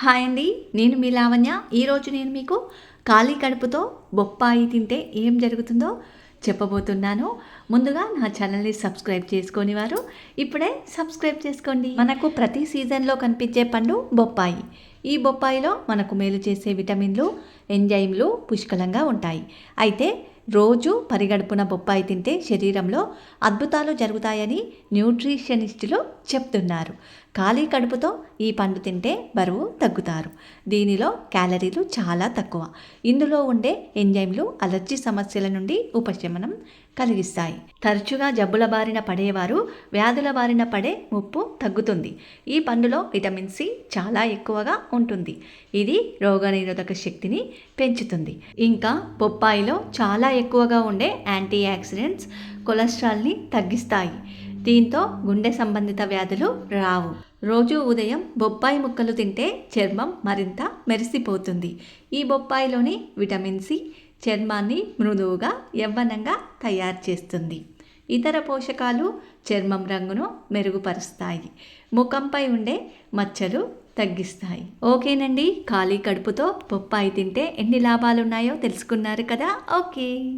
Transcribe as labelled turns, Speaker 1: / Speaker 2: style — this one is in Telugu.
Speaker 1: హాయ్ అండి నేను మీ లావణ్య. ఈరోజు నేను మీకు ఖాళీ కడుపుతో బొప్పాయి తింటే ఏం జరుగుతుందో చెప్పబోతున్నాను. ముందుగా నా ఛానల్ని సబ్స్క్రైబ్ చేసుకొని వారు. ఇప్పుడే సబ్స్క్రైబ్ చేసుకోండి. మనకు ప్రతి సీజన్లో కనిపించే పండు బొప్పాయి. ఈ బొప్పాయిలో మనకు మేలు చేసే విటమిన్లు ఎంజైమ్లు పుష్కలంగా ఉంటాయి. అయితే రోజు పరిగడుపున బొప్పాయి తింటే శరీరంలో అద్భుతాలు జరుగుతాయని న్యూట్రిషనిస్టులు చెప్తున్నారు. ఖాళీ కడుపుతో ఈ పండు తింటే బరువు తగ్గుతారు. దీనిలో క్యాలరీలు చాలా తక్కువ. ఇందులో ఉండే ఎంజైమ్లు అలర్జీ సమస్యల నుండి ఉపశమనం కలిగిస్తాయి. తరచుగా జబ్బుల బారిన పడేవారు వ్యాధుల బారిన పడే ముప్పు తగ్గుతుంది. ఈ పండులో విటమిన్ సి చాలా ఎక్కువగా ఉంటుంది. ఇది రోగనిరోధక శక్తిని పెంచుతుంది. ఇంకా బొప్పాయిలో చాలా ఎక్కువగా ఉండే యాంటీ ఆక్సిడెంట్స్ కొలెస్ట్రాల్ని తగ్గిస్తాయి. దీంతో గుండె సంబంధిత వ్యాధులు రావు. రోజు ఉదయం బొప్పాయి ముక్కలు తింటే చర్మం మరింత మెరిసిపోతుంది. ఈ బొప్పాయిలోని విటమిన్ సి చర్మాన్ని మృదువుగా యవ్వనంగా తయారు చేస్తుంది. ఇతర పోషకాలు చర్మం రంగును మెరుగుపరుస్తాయి. ముఖంపై ఉండే మచ్చలు తగ్గిస్తాయి. ఓకేనండి ఖాళీ కడుపుతో బొప్పాయి తింటే ఎన్ని లాభాలు ఉన్నాయో తెలుసుకున్నారు కదా? ఓకే.